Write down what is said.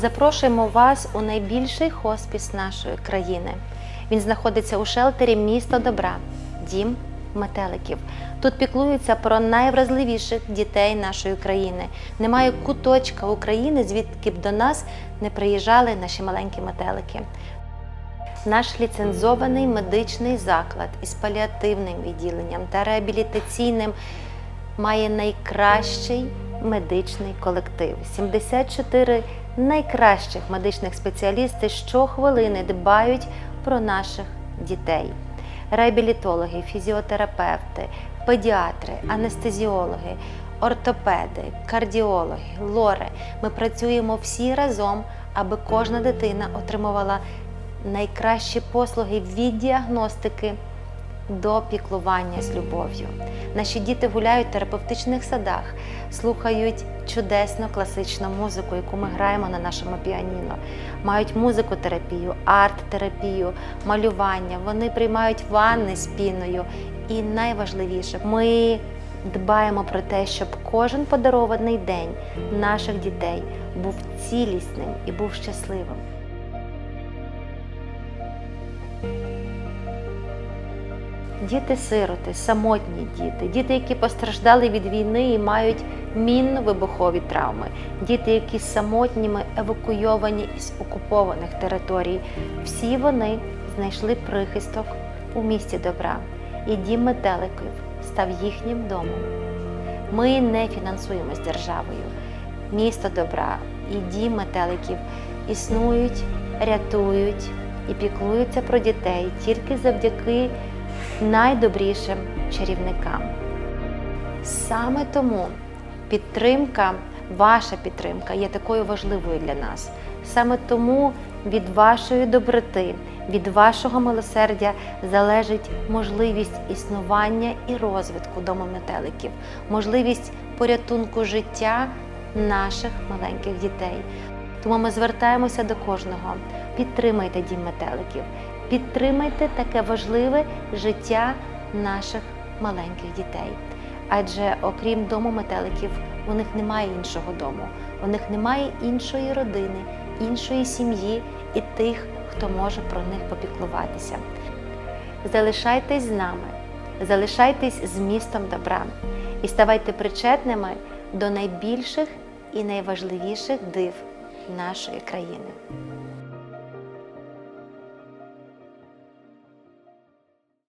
Запрошуємо вас у найбільший хоспіс нашої країни. Він знаходиться у шелтері місто добра, дім метеликів. Тут піклуються про найвразливіших дітей нашої країни. Немає куточка України, звідки б до нас не приїжджали наші маленькі метелики. Наш ліцензований медичний заклад із паліативним відділенням та реабілітаційним має найкращий медичний колектив. 74 найкращих медичних спеціалісти щохвилини дбають про наших дітей. Реабілітологи, фізіотерапевти, педіатри, анестезіологи, ортопеди, кардіологи, лори. Ми працюємо всі разом, аби кожна дитина отримувала найкращі послуги від діагностики до піклування з любов'ю. Наші діти гуляють в терапевтичних садах, слухають чудесну класичну музику, яку ми граємо на нашому піаніно. Мають музикотерапію, арт-терапію, малювання. Вони приймають ванни з піною. І найважливіше, ми дбаємо про те, щоб кожен подарований день наших дітей був цілісним і був щасливим. Діти-сироти, самотні діти, діти, які постраждали від війни і мають мінно-вибухові травми, діти, які самотніми евакуйовані із окупованих територій. Всі вони знайшли прихисток у місті добра, і дім метеликів став їхнім домом. Ми не фінансуємось державою. Місто добра і дім метеликів існують, рятують і піклуються про дітей тільки завдяки найдобрішим чарівникам. Саме тому підтримка, ваша підтримка є такою важливою для нас. Саме тому від вашої доброти, від вашого милосердя залежить можливість існування і розвитку дому метеликів, можливість порятунку життя наших маленьких дітей. Тому ми звертаємося до кожного. Підтримайте дім метеликів, підтримайте таке важливе життя наших маленьких дітей. Адже окрім дому метеликів, у них немає іншого дому, у них немає іншої родини, іншої сім'ї і тих, хто може про них попіклуватися. Залишайтесь з нами, залишайтесь з містом добра і ставайте причетними до найбільших і найважливіших див нашої країни.